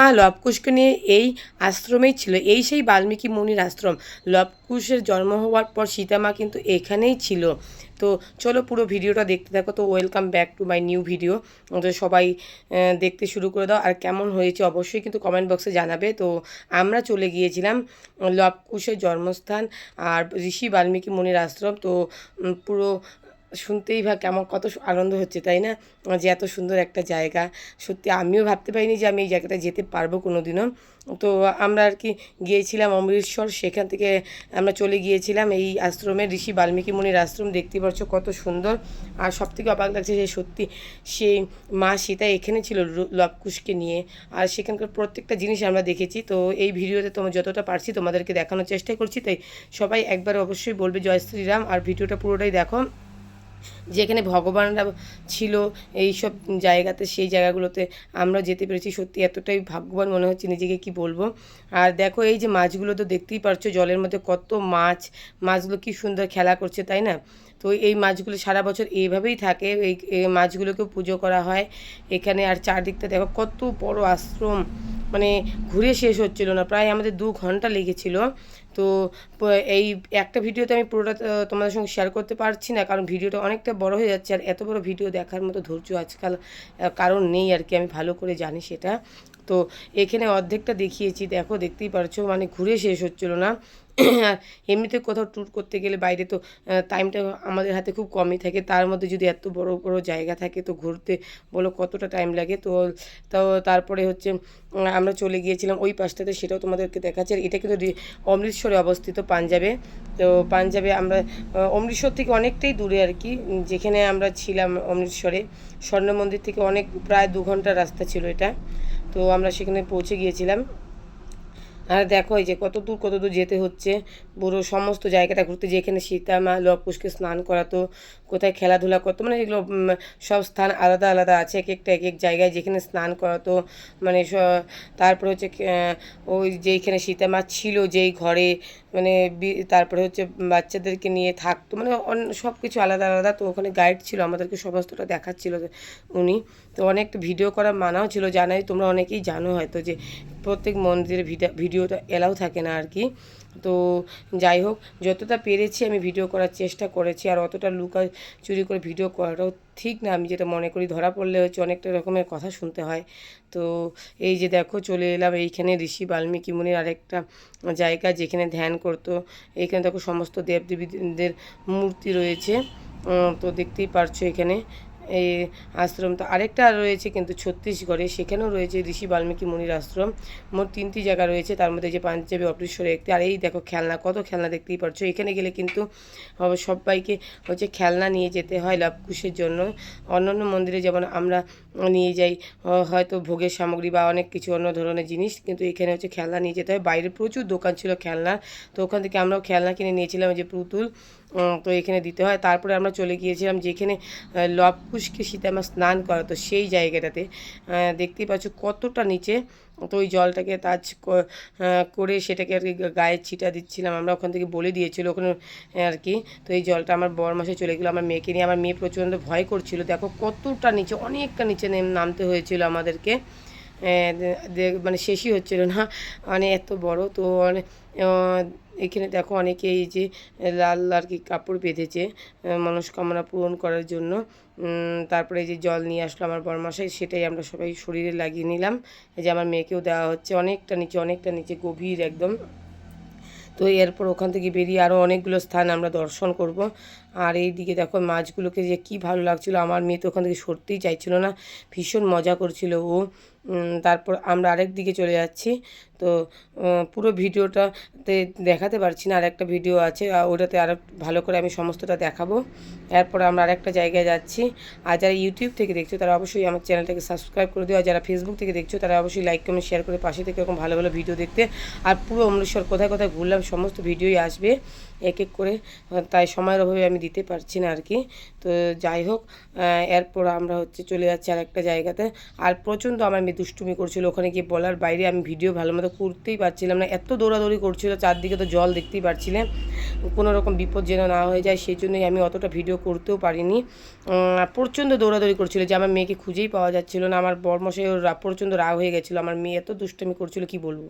লবকুশকে নিয়ে এই আশ্রমেই ছিল, এই সেই বাল্মীকি মুনির আশ্রম। লবকুশের জন্ম হওয়ার পর সীতামা কিন্তু এখানেই ছিল। তো চলো পুরো ভিডিওটা দেখতে থাকো। তো welcome back to my new video তো সবাই দেখতে শুরু করে দাও। আর কেমন হয়েছে অবশ্যই কিন্তু কমেন্ট বক্সে জানাবে। তো আমরা চলে গিয়েছিলাম লবকুশের জন্মস্থান আর ঋষি বাল্মীকি মুনির আশ্রম। তো পুরো শুনতেই ভা কেমন, কত আনন্দ হচ্ছে, তাই না? যে এত সুন্দর একটা জায়গা, সত্যি আমিও ভাবতে পারিনি যে আমি এই জায়গাটা যেতে পারব কোনো দিনও তো আমরা আর কি গিয়েছিলাম অমৃতসর, সেখান থেকে আমরা চলে গিয়েছিলাম এই আশ্রমে ঋষি বাল্মীকি মুনির আশ্রম। দেখতে পাচ্ছ কত সুন্দর। আর সব থেকে অবাক লাগছে যে সত্যি সেই মা সীতা এখানে ছিল লবকুশকে নিয়ে। আর সেখানকার প্রত্যেকটা জিনিস আমরা দেখেছি। তো এই ভিডিওতে তোমার যতটা পারছি তোমাদেরকে দেখানোর চেষ্টা করছি। তাই সবাই একবার অবশ্যই বলবে, জয় শ্রীরাম। আর ভিডিওটা পুরোটাই দেখো। যেখানে ভগবানরা ছিল এই সব জায়গাতে, সেই জায়গাগুলোতে আমরা যেতে পেরেছি। সত্যি এতটাই ভাগ্যবান মনে হচ্ছে নিজেকে, কি বলব? আর দেখো, এই যে মাছগুলো তো দেখতেই পারছ, জলের মধ্যে কত মাছ। মাছগুলো কি সুন্দর খেলা করছে, তাই না? তো এই মাছগুলো সারা বছর এইভাবেই থাকে। এই মাছগুলোকেও পুজো করা হয়। এখানে আর চারদিকটা দেখো, কত বড় আশ্রম। মানে ঘুরে শেষ হচ্ছিল না, প্রায় আমাদের দু ঘণ্টা লেগেছিল। তো এই একটা ভিডিওতে আমি পুরোটা তোমাদের সঙ্গে শেয়ার করতে পারছি না, কারণ ভিডিওটা অনেকটা বড় হয়ে যাচ্ছে আর এত বড় ভিডিও দেখার মতো ধৈর্য আজকাল কারণ নেই আর কি, আমি ভালো করে জানি সেটা। তো, এখানে অর্ধেকটা দেখিয়েছি, দেখো, দেখতেই পারছ মানে ঘুরে শেষ হচ্ছিল না। এমনিতে কোথাও ট্যুর করতে গেলে বাইরে তো টাইমটা আমাদের হাতে খুব কমই থাকে। তার মধ্যে যদি এত বড় বড় জায়গা থাকে তো ঘুরতে বলো কতটা টাইম লাগে। তো তো তারপরে হচ্ছে আমরা চলে গিয়েছিলাম ওই পাশটাতে, সেটাও তোমাদেরকে দেখাচ্ছি। আর এটা কিন্তু অমৃতসরে অবস্থিত পাঞ্জাবে। তো পাঞ্জাবে আমরা অমৃতসর থেকে অনেকটাই দূরে আর কি যেখানে আমরা ছিলাম অমৃতসরে। স্বর্ণ মন্দির থেকে অনেক, প্রায় দু ঘণ্টার রাস্তা ছিল এটা। তো আমরা সেখানে পৌঁছে গিয়েছিলাম। আর দেখো এই যে কত দূর কত দূর যেতে হচ্ছে। পুরো সমস্ত জায়গাটা ঘুরতে যেখানে সীতা মা লবকুশকে স্নান করাতো, কোথায় খেলাধুলা করতো মানে এগুলো সব স্থান আলাদা আলাদা আছে, এক একটা এক এক জায়গায় যেখানে স্নান করাতো মানে তারপরে হচ্ছে ওই যেইখানে সীতা মা ছিল যেই ঘরে মানে তারপরে হচ্ছে বাচ্চাদেরকে নিয়ে থাকতো মানে অন্য সব কিছু আলাদা আলাদা, তো ওখানে গাইড ছিল, আমাদেরকে সমস্তটা দেখাচ্ছিল উনি। তো অনেকটা ভিডিও করা মানাও ছিল, জানাই তোমরা অনেকেই জানো হয়তো যে প্রত্যেক মন্দিরে ভিডা- ভিডিওটা এলাও থাকে না আর কি। তো যাই হোক, যতটা পেরেছি আমি ভিডিও করার চেষ্টা করেছি, আর অতটা লুকা চুরি করে ভিডিও করাটাও ঠিক না। আমি যেটা মনে করি, ধরা পড়লে হচ্ছে অনেকটা রকমের কথা শুনতে হয়। তো এই যে দেখো, চলে এলাম এইখানে ঋষি বাল্মীকি মুনির আরেকটা জায়গা যেখানে ধ্যান করতো। এইখানে দেখো সমস্ত দেবদেবীদের মূর্তি রয়েছে। তো দেখতেই পারছ এখানে। এই আশ্রম। তো আরেকটা রয়েছে কিন্তু ছত্তিশগড়ে, সেখানেও রয়েছে ঋষি বাল্মীকি মুনির আশ্রম। মোট তিনটি জায়গা রয়েছে, তার মধ্যে যে পাঞ্জাবি অমৃতসরে একটি আর এই দেখো খেলনা, কত খেলনা দেখতেই পারছ এখানে গেলে কিন্তু সবাইকে হচ্ছে খেলনা নিয়ে যেতে হয় লাভকুশের জন্য। অন্যান্য মন্দিরে যেমন আমরা নিয়ে যাই হয়তো ভোগের সামগ্রী বা অনেক কিছু অন্য ধরনের জিনিস, কিন্তু এখানে হচ্ছে খেলনা নিয়ে যেতে হয়। বাইরে প্রচুর দোকান ছিল খেলনার, তো ওখান থেকে আমরাও খেলনা কিনে নিয়েছিলাম যে পুতুল। তো এখানে দিতে হয়। তারপরে আমরা চলে গিয়েছিলাম যেখানে লবকুশকে সীতামা স্নান করাতো, সেই জায়গাটাতে। দেখতেই পাচ্ছ কতটা নিচে। তো ওই জলটাকে তাজ করে সেটাকে আর কি গায়ে ছিটা দিচ্ছিলাম। আমরা ওখান থেকে বলে দিয়েছিল ওখানে আর কি। তো এই জলটা আমার বর মাসে চলে গেলো। আমার মেয়েকে নিয়ে, আমার মেয়ে প্রচণ্ড ভয় করছিল। দেখো কতটা নিচে, অনেকটা নিচে নেম- নামতে হয়েছিল আমাদেরকে। মানে শেষই হচ্ছিল না। মানে এত বড়, তো এখানে দেখো অনেকে এই যে লাল আর কি কাপড় বেঁধেছে মনস্কামনা পূরণ করার জন্য। তারপরে এই যে জল নিয়ে আসলো আমার বরমাসাই সেটাই আমরা সবাই শরীরে লাগিয়ে নিলাম। এই যে আমার মেয়েকেও দেওয়া হচ্ছে অনেকটা নিচে অনেকটা নিচে, গভীর একদম। তো এরপর ওখান থেকে বেরিয়ে আরও অনেকগুলো স্থান আমরা দর্শন করব। আর এই দিকে দেখো মাছগুলোকে যে কি ভালো লাগছিল, আমার মেয়ে তো ওখান থেকে সরতেই চাইছিল না। ভীষণ মজা করছিল ও। তারপর আমরা আরেক দিকে চলে যাচ্ছি। তো পুরো ভিডিওটাতে দেখাতে পারছি না, আরেকটা ভিডিও আছে ওটাতে আরও ভালো করে আমি সমস্তটা দেখাবো। এরপর আমরা আরেকটা জায়গায় যাচ্ছি। আর যারা ইউটিউব থেকে দেখছ, তারা অবশ্যই আমার চ্যানেলটাকে সাবস্ক্রাইব করে দিও। আর যারা ফেসবুক থেকে দেখছ, তারা অবশ্যই লাইক কমেন্ট শেয়ার করে পাশে থেকে এরকম ভালো ভালো ভিডিও দেখতে। আর পুরো অমৃতসর কোথায় কোথায় ঘুরলাম, সমস্ত ভিডিওই আসবে। এক এক করে তাই সময়ের অভাবে আমি দিতে পারছি না আর কি তো যাই হোক এরপর আমরা হচ্ছে চলে যাচ্ছি আর একটা জায়গাতে। আর প্রচণ্ড আমার দুষ্টুমি করছিল, ওখানে গিয়ে বলার বাইরে আমি ভিডিও ভালো মতো করতেই পারছিলাম না। এত দৌড়াদৌড়ি করছিল, চারদিকে তো জল দেখতেই পারছিলেন কোনো রকম বিপদ যেন না হয়ে যায়, সেই জন্যই আমি অতটা ভিডিও করতেও পারিনি। প্রচণ্ড দৌড়াদৌড়ি করছিল যে আমার মেয়েকে খুঁজেই পাওয়া যাচ্ছিল না। আমার বর্মশাই প্রচণ্ড রাগ হয়ে গেছিল। আমার মেয়ে এত দুষ্টুমি করছিল, কি বলব?